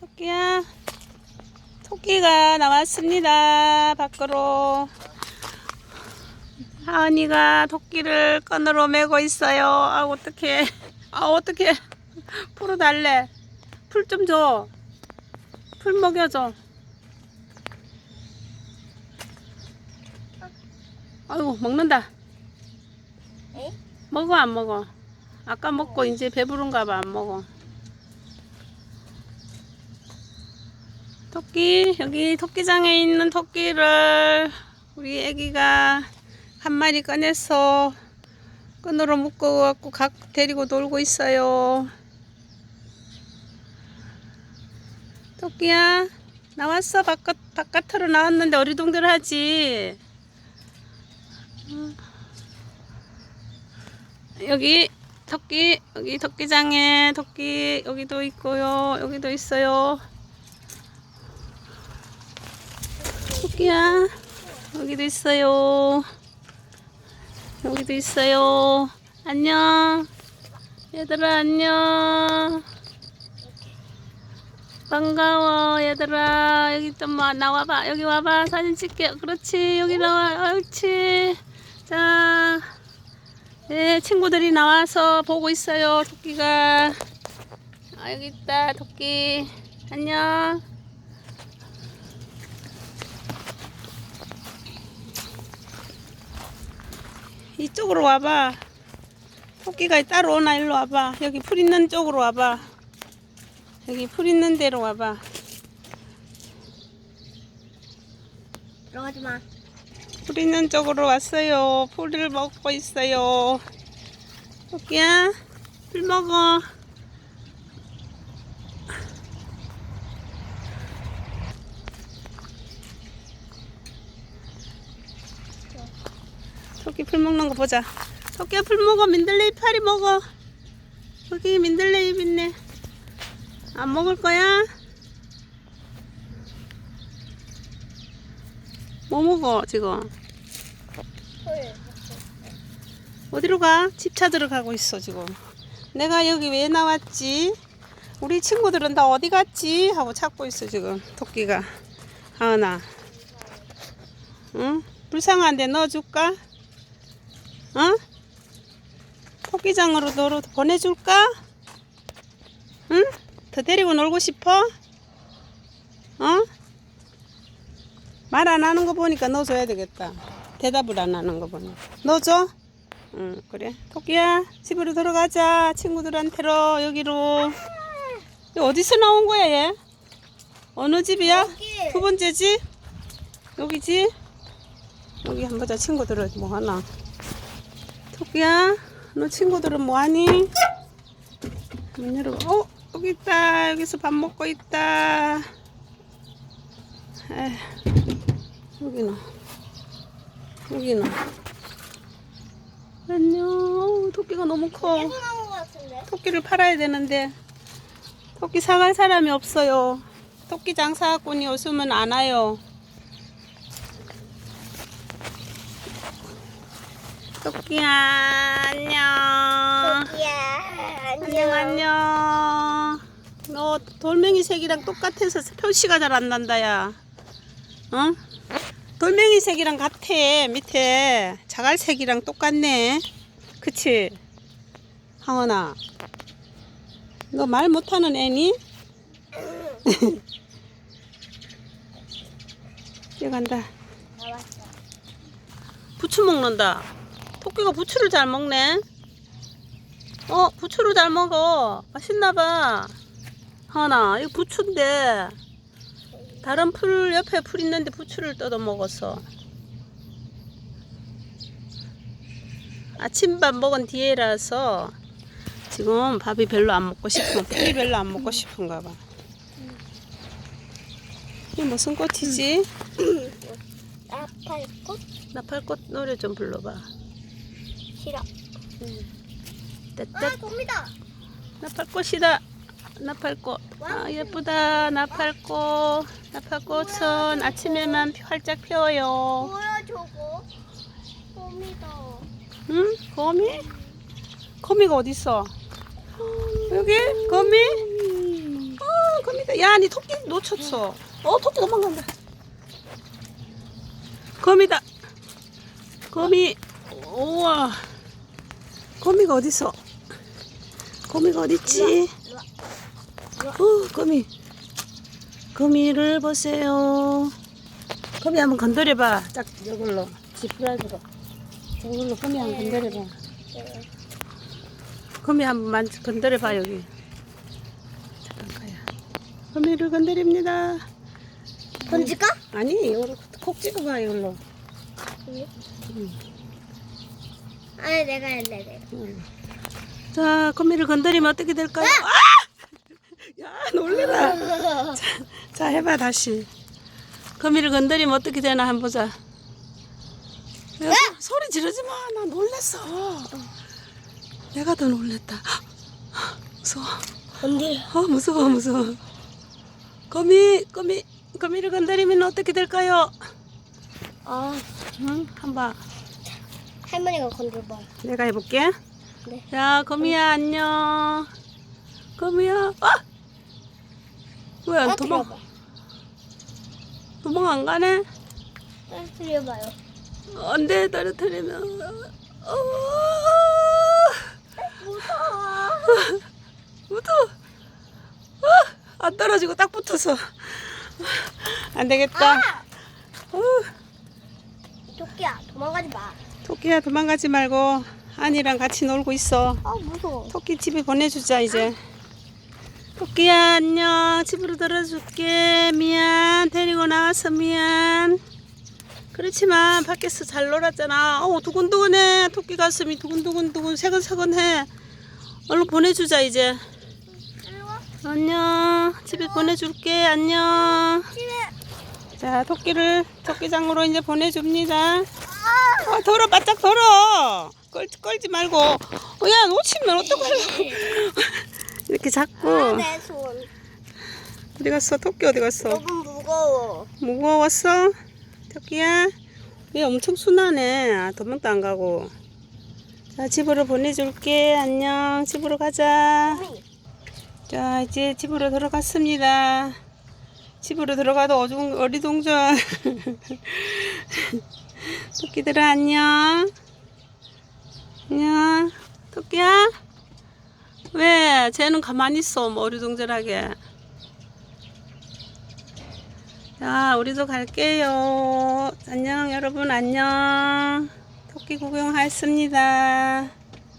토끼야. 토끼가 나왔습니다. 밖으로. 하은이가 토끼를 끈으로 메고 있어요. 아, 어떡해. 아, 어떡해. 풀어 달래. 풀 좀 줘. 풀 먹여줘. 아이고, 먹는다. 에? 먹어, 안 먹어? 아까 먹고 이제 배부른가 봐, 안 먹어. 토끼, 여기 토끼장에 있는 토끼를 우리 애기가 한 마리 꺼내서 끈으로 묶어갖고 각 데리고 놀고 있어요. 토끼야, 나왔어. 바깥, 바깥으로 나왔는데 어리둥절 하지? 음. 여기 토끼, 여기 토끼장에 토끼 여기도 있고요. 여기도 있어요. 토끼야, 여기도 있어요. 여기도 있어요. 안녕. 얘들아, 안녕. 반가워, 얘들아. 여기 좀 와, 나와봐. 여기 와봐. 사진 찍게. 그렇지. 여기 나와. 옳지. 자. 네, 친구들이 나와서 보고 있어요. 토끼가. 아, 여기 있다. 토끼. 안녕. 이쪽으로 와봐. 토끼가 따로 오나 일로 와봐. 여기 풀 있는 쪽으로 와봐. 여기 풀 있는 데로 와봐. 들어가지 마. 풀 있는 쪽으로 왔어요. 풀을 먹고 있어요. 토끼야, 풀 먹어. 토끼 풀 먹는 거 보자. 토끼야 풀 먹어. 민들레 이 파리 먹어. 여기 민들레 잎 있네. 안 먹을 거야? 뭐 먹어 지금? 헐. 어디로 가? 집 찾으러 가고 있어 지금. 내가 여기 왜 나왔지? 우리 친구들은 다 어디 갔지? 하고 찾고 있어 지금 토끼가. 하은아. 응? 불쌍한데 넣어줄까? 어? 토끼장으로 너로 보내줄까? 응? 더 데리고 놀고 싶어? 어? 말 안 하는 거 보니까 넣어줘야 되겠다. 대답을 안 하는 거 보니까. 넣어줘? 응, 그래. 토끼야, 집으로 들어가자. 친구들한테로, 여기로. 어디서 나온 거야, 얘? 어느 집이야? 여기. 두 번째 집? 여기지? 여기 한번 보자. 친구들은 뭐 하나? 토끼야, 너 친구들은 뭐 하니? 문 열어봐. 어, 여기 있다. 여기서 밥 먹고 있다. 에휴, 여기는. 여기는. 안녕. 토끼가 너무 커. 토끼를 팔아야 되는데 토끼 사갈 사람이 없어요. 토끼 장사꾼이 없으면 안 와요. 토끼야 안녕. 토끼야. 안녕 안녕. 너 돌멩이 색이랑 똑같아서 표시가 잘 안 난다야. 어? 돌멩이 색이랑 같아 밑에 자갈색이랑 똑같네. 그치? 항원아. 너 말 못하는 애니? 뛰어간다. 나왔어. 부추 먹는다. 토끼가 부추를 잘 먹네. 어, 부추를 잘 먹어. 맛있나봐. 하나, 이거 부추인데. 다른 풀 옆에 풀 있는데 부추를 뜯어 먹었어. 아침밥 먹은 뒤에라서 지금 밥이 별로 안 먹고 싶은, 풀이 별로 안 먹고 싶은가 봐. 이게 무슨 꽃이지? 나팔꽃? 나팔꽃 노래 좀 불러봐. 싫어. 떼떼 아, 곰이다. 나팔꽃이다. 나팔꽃. 아, 예쁘다. 나팔꽃. 나팔꽃은 아침에만 활짝 피어요. 뭐야 저거? 곰이다. 응? 거미? 거미가 어딨어? 여기? 거미? 어, 거미다. 야, 니 토끼 놓쳤어. 어, 토끼 도망간다. 거미다. 거미. 우와. 거미가 어딨어? 거미가 어딨지? 어, 거미. 거미를 보세요. 거미 한번 건드려봐. 딱 이걸로. 지푸라기로. 이걸로 거미 한번 건드려봐. 네. 거미 한번 만 건드려봐 여기. 잠깐 가야. 거미를 건드립니다. 던질까? 아니 이걸로 콕 찍어봐 이걸로. 아니 내가 할래 내가. 응. 자 거미를 건드리면 어떻게 될까요? 아! 야 놀래라. 자, 자 해봐 다시. 거미를 건드리면 어떻게 되나 한번 보자. 야, 소- 소리 지르지 마. 나 놀랬어. 내가 더 놀랬다. 무서워. 던질. 어 무서워 무서워. 거미 거미 거미를 건드리면 어떻게 될까요? 아 응 한번 할머니가 건들봐. 내가 해볼게. 네. 야 거미야 안녕. 거미야. 아! 왜안 도망 떨어뜨려봐. 도망 안 가네? 떨어뜨려봐요. 안돼 떨어뜨리면. 어, 무서워. 무서워. 어, 안 떨어지고 딱 붙어서. 안 되겠다. 어, 토끼야 도망가지 마. 토끼야 도망가지 말고 안이랑 같이 놀고 있어. 아 무서워. 토끼 집에 보내주자 이제. 토끼야 안녕 집으로 들어줄게 미안 데리고 나와서 미안. 그렇지만 밖에서 잘 놀았잖아. 어 두근두근해 토끼 가슴이 두근두근두근 새근새근해. 얼른 보내주자 이제. 안녕 집에 보내줄게 안녕. 자 토끼를 토끼장으로 이제 보내줍니다. 아 덜어 바짝 덜어. 끌, 끌지 말고. 어, 야 놓치면 어떡하려고. 이렇게 잡고. 아, 내 손. 어디 갔어? 토끼 어디 갔어? 너무 무거워. 무거웠어? 토끼야? 얘 엄청 순하네. 아, 도망도 안 가고. 자, 집으로 보내줄게. 안녕. 집으로 가자. 자, 이제 집으로 들어갔습니다. 집으로 들어가도 어중, 어리둥절. 토끼들아, 안녕. 안녕. 토끼야? 왜? 쟤는 가만히 있어. 뭐 어리둥절하게. 자, 우리도 갈게요. 안녕, 여러분, 안녕. 토끼 구경했습니다.